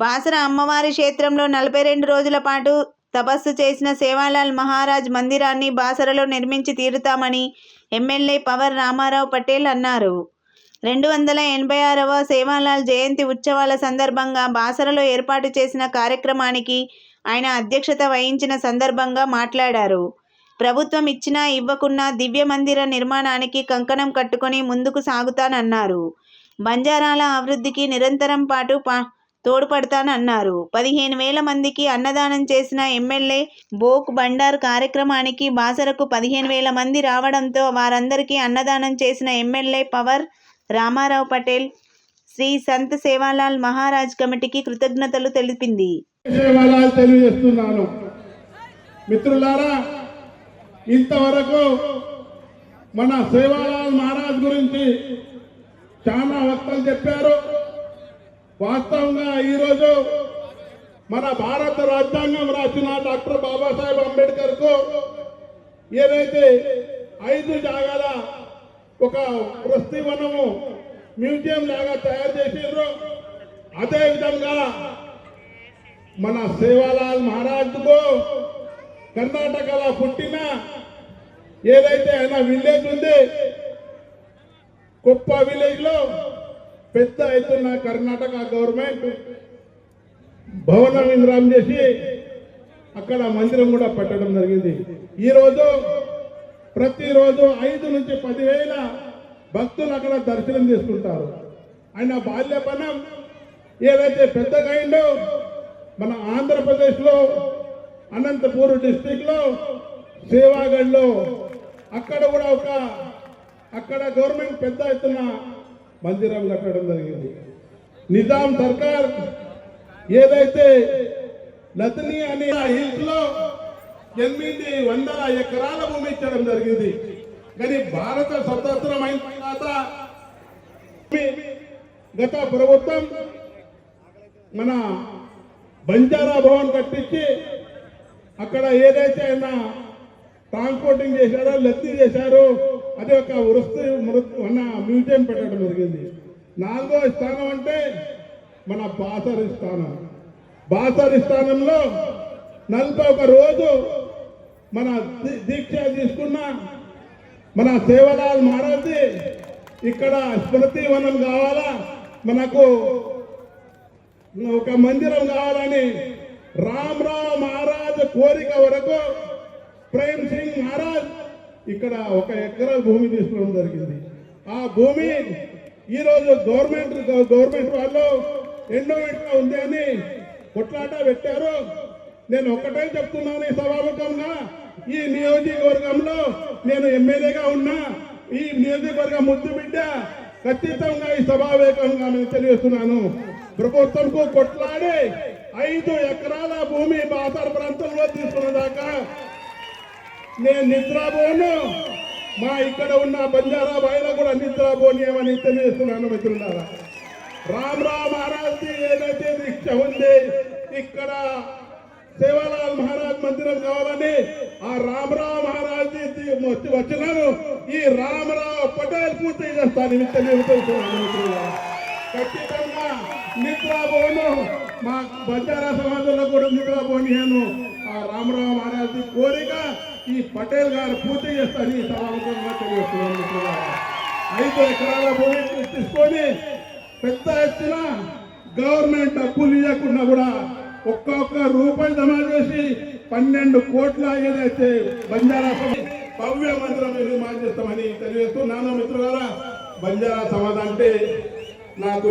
బాసర అమ్మవారి క్షేత్రంలో నలభై రెండు రోజుల పాటు తపస్సు చేసిన సేవాలాల్ మహారాజ్ మందిరాన్ని బాసరలో నిర్మించి తీరుతామని ఎమ్మెల్యే పవర్ రామారావు పటేల్ అన్నారు. రెండు వందల ఎనభై ఆరవ సేవాలాల్ జయంతి ఉత్సవాల సందర్భంగా బాసరలో ఏర్పాటు చేసిన కార్యక్రమానికి ఆయన అధ్యక్షత వహించిన సందర్భంగా మాట్లాడారు. ప్రభుత్వం ఇచ్చినా ఇవ్వకున్నా దివ్య మందిర నిర్మాణానికి కంకణం కట్టుకొని ముందుకు సాగుతానన్నారు. బంజారాల అభివృద్ధికి నిరంతరం పాటు పా తోడ్పడతానన్నారు. పదిహేను వేల మందికి అన్నదానం చేసిన ఎమ్మెల్యే బోక్ బండార్ కార్యక్రమానికి బాసరకు పదిహేను వేల మంది రావడంతో వారందరికీ అన్నదానం చేసిన ఎమ్మెల్యే పవర్ రామారావు పటేల్ శ్రీ సంత్ సేవాలాల్ మహారాజ్ కమిటీకి కృతజ్ఞతలు తెలిపింది. మిత్రులారా ఇంతవరకు మన సేవాలాల్ మహారాజ్ గురించి చాలా వక్తలు చెప్పారు. వాస్తవంగా ఈరోజు మన భారత రాజ్యాంగం రాసిన డాక్టర్ బాబాసాహెబ్ అంబేద్కర్కు ఏదైతే ఐదు జాగాల ఒక వృష్టివనము మ్యూజియం లాగా తయారు చేసిండ్రు అదే విధంగా మన సేవాలాల్ మహారాజ్కు కర్ణాటకలో పుట్టిన ఏదైతే ఆయన విలేజ్ ఉంది కుప్ప విలేజ్లో పెద్ద ఎత్తున కర్ణాటక గవర్నమెంట్ భవనం నిర్మాణం చేసి అక్కడ మందిరం కూడా పెట్టడం జరిగింది. ఈరోజు ప్రతిరోజు ఐదు నుంచి పదివేల భక్తులు అక్కడ దర్శనం చేసుకుంటారు. ఆయన బాల్యపనం ఏదైతే పెద్దగా మన ఆంధ్రప్రదేశ్లో అనంతపూర్ డిస్టిక్లో సేవాగఢ్లో అక్కడ కూడా ఒక అక్కడ గవర్నమెంట్ పెద్ద ఎత్తున మందిరం కట్టడం జరిగింది. నిజాం సర్కార్ ఏదైతే లతని అనే హిల్స్లో ఎనిమిది వందల ఎకరాల భూమి ఇచ్చడం జరిగింది. కానీ భారత స్వతంత్రం అయిన తర్వాత గత ప్రభుత్వం మన బంజారా భవన్ కట్టించి అక్కడ ఏదైతే ఆయన ట్రాన్స్పోర్టింగ్ చేశారో లత్తి చేశారో అది ఒక వృత్తి మన మ్యూజియం పెట్టడం జరిగింది. నాలుగో స్థానం అంటే మన బాసరి స్థానం. బాసరి స్థానంలో నలభై ఒక రోజు మన దీక్ష తీసుకున్న మన సేవలాల్ మహారాజ్ ఇక్కడ స్మృతి వనం కావాలా? మనకు ఒక మందిరం కావాలని రామరావు మహారాజ్ కోరిక వరకు ప్రేమ్ సింగ్ మహారాజ్ ఇక్కడ ఒక ఎకరా భూమి తీసుకోవడం జరిగింది. ఆ భూమి ఈరోజు గవర్నమెంట్ గవర్నమెంట్ వాళ్ళు ఎండోమెంట్లో ఉంది అని కొట్లాట పెట్టారు. నేను ఒకటే చెప్తున్నాను ఈ సభాముఖంగా. ఈ నియోజకవర్గంలో నేను ఎమ్మెల్యేగా ఉన్నా. ఈ నియోజకవర్గ ముద్దు బిడ్డ ఖచ్చితంగా ఈ సభావేకంగా నేను తెలియజేస్తున్నాను. ప్రభుత్వంకు కొట్లాడి ఐదు ఎకరాల భూమి బాసర్ ప్రాంతంలో తీసుకున్న దాకా నేను నిద్రపోను. మా ఇక్కడ ఉన్న బంజారా బాయిలో కూడా నిద్రపోనీయమని తెలియజేస్తున్నాను మిత్రులారా. రామరావు మహారాజ్ ఏదైతే దీక్ష ఉంది ఇక్కడ సేవాలాల్ మహారాజ్ మందిరం కావాలని ఆ రామరావు మహారాజ్ వచ్చినాను ఈ రామరావు పటేల్ పూర్తి చేస్తాను ఖచ్చితంగా నిద్రపోను. మా బంజారా సమాజంలో కూడా నిద్రపోనియాను. ఆ రామరావు మహారాజ్ కోరిక ఈ పటేల్ గారు పూర్తి చేస్తారని సమావేశంగా తెలియజేస్తున్నాను ఐదు ఎకరాల భూమి తీసుకొని పెద్ద ఎత్తున గవర్నమెంట్ డబ్బులు ఇవ్వకుండా కూడా ఒక్కొక్క రూపాయి జమ చేసి పన్నెండు కోట్ల ఏదైతే బంజారా భవ్య మందిరం నిర్మాణం చేస్తామని తెలియజేస్తున్నాను నాన్న మిత్రులారా. బంజారా సమాజం అంటే నాకు